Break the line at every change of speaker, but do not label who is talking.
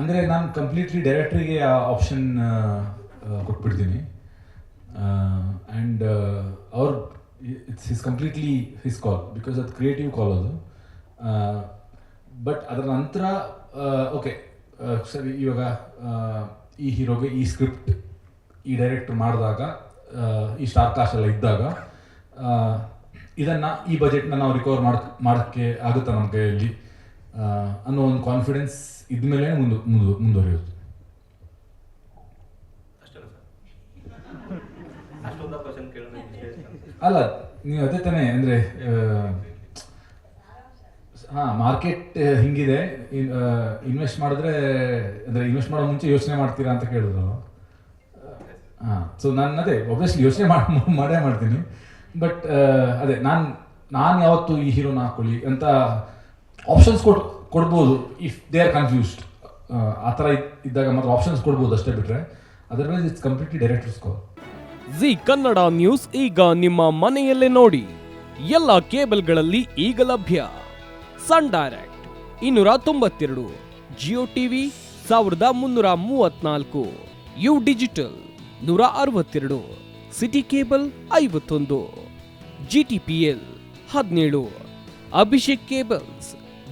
ಅಂದರೆ ನಾನು ಕಂಪ್ಲೀಟ್ಲಿ ಡೈರೆಕ್ಟ್ರಿಗೆ ಆ ಆಪ್ಷನ್ ಕೊಟ್ಬಿಡ್ತೀನಿ. ಆ್ಯಂಡ್ ಅವ್ರ it's is completely his call because ಅದು ಕ್ರಿಯೇಟಿವ್ ಕಾಲ್ ಅದು. ಬಟ್ ಅದರ ನಂತರ ಓಕೆ ಸರಿ, ಇವಾಗ ಈ ಹೀರೋಗೆ ಈ ಸ್ಕ್ರಿಪ್ಟ್ ಈ ಡೈರೆಕ್ಟ್ರ್ ಮಾಡಿದಾಗ ಈ ಸ್ಟಾರ್ ಕಾಸ್ಟ್ ಎಲ್ಲ ಇದ್ದಾಗ ಇದನ್ನು ಈ ಬಜೆಟ್ನ ನಾವು ರಿಕವರ್ ಮಾಡ್ ಮಾಡೋಕ್ಕೆ ಆಗುತ್ತಾ ನಮ್ಮ ಕೈಯಲ್ಲಿ ಅನ್ನೋ ಒಂದು ಕಾನ್ಫಿಡೆನ್ಸ್ ಇದ್ಮೇಲೆ ಮುಂದು ಮುಂದು ಮುಂದುವರಿಯೋದು ಅಲ್ಲ ನೀವು ಅದೇ ತಾನೇ ಅಂದರೆ ಹಾಂ ಮಾರ್ಕೆಟ್ ಹಿಂಗಿದೆ. ಇನ್ವೆಸ್ಟ್ ಮಾಡಿದ್ರೆ ಅಂದರೆ ಇನ್ವೆಸ್ಟ್ ಮಾಡೋ ಮುಂಚೆ ಯೋಚನೆ ಮಾಡ್ತೀರಾ ಅಂತ ಕೇಳಿದ್ರು. ಹಾಂ ಸೊ ನಾನು ಅದೇ ಒಬ್ವಿಯಸ್ಲಿ ಯೋಚನೆ ಮಾಡಿ ಮಾಡೇ ಮಾಡ್ತೀನಿ. ಬಟ್ ಅದೇ ನಾನು ನಾನು ಯಾವತ್ತು ಈ ಹೀರೋನ ಹಾಕೊಳ್ಳಿ ಅಂತ ಆಪ್ಷನ್ಸ್ ಕೊಡ್, ಕೊಡ್ಬೋದು ಇಫ್ ದೇ ಆರ್ ಕನ್ಫ್ಯೂಸ್ಡ್ ಆ ಥರ ಇದ್ದಾಗ ಮಾತ್ರ ಆಪ್ಷನ್ಸ್ ಕೊಡ್ಬೋದು ಅಷ್ಟೇ ಬಿಟ್ಟರೆ otherwise it's completely direct score
Zee Kannada news ಈಗ ನಿಮ್ಮ ಮನೆಯಲ್ಲೇ ನೋಡಿ. ಎಲ್ಲ ಕೇಬಲ್ಗಳಲ್ಲಿ ಈಗ ಲಭ್ಯ. ಸನ್ ಡೈರೆಕ್ಟ್ ಇನ್ನೂರ ತೊಂಬತ್ತೆರಡು ಜಿಯೋ ಟಿವಿ ಸಾವಿರದ ಮುನ್ನೂರ ಮೂವತ್ನಾಲ್ಕು ಯು ಡಿಜಿಟಲ್ ನೂರ ಅರವತ್ತೆರಡು ಸಿಟಿ ಕೇಬಲ್ ಐವತ್ತೊಂದು ಜಿ ಟಿ ಪಿ ಎಲ್ ಹದಿನೇಳು ಅಭಿಷೇಕ್ ಕೇಬಲ್ಸ್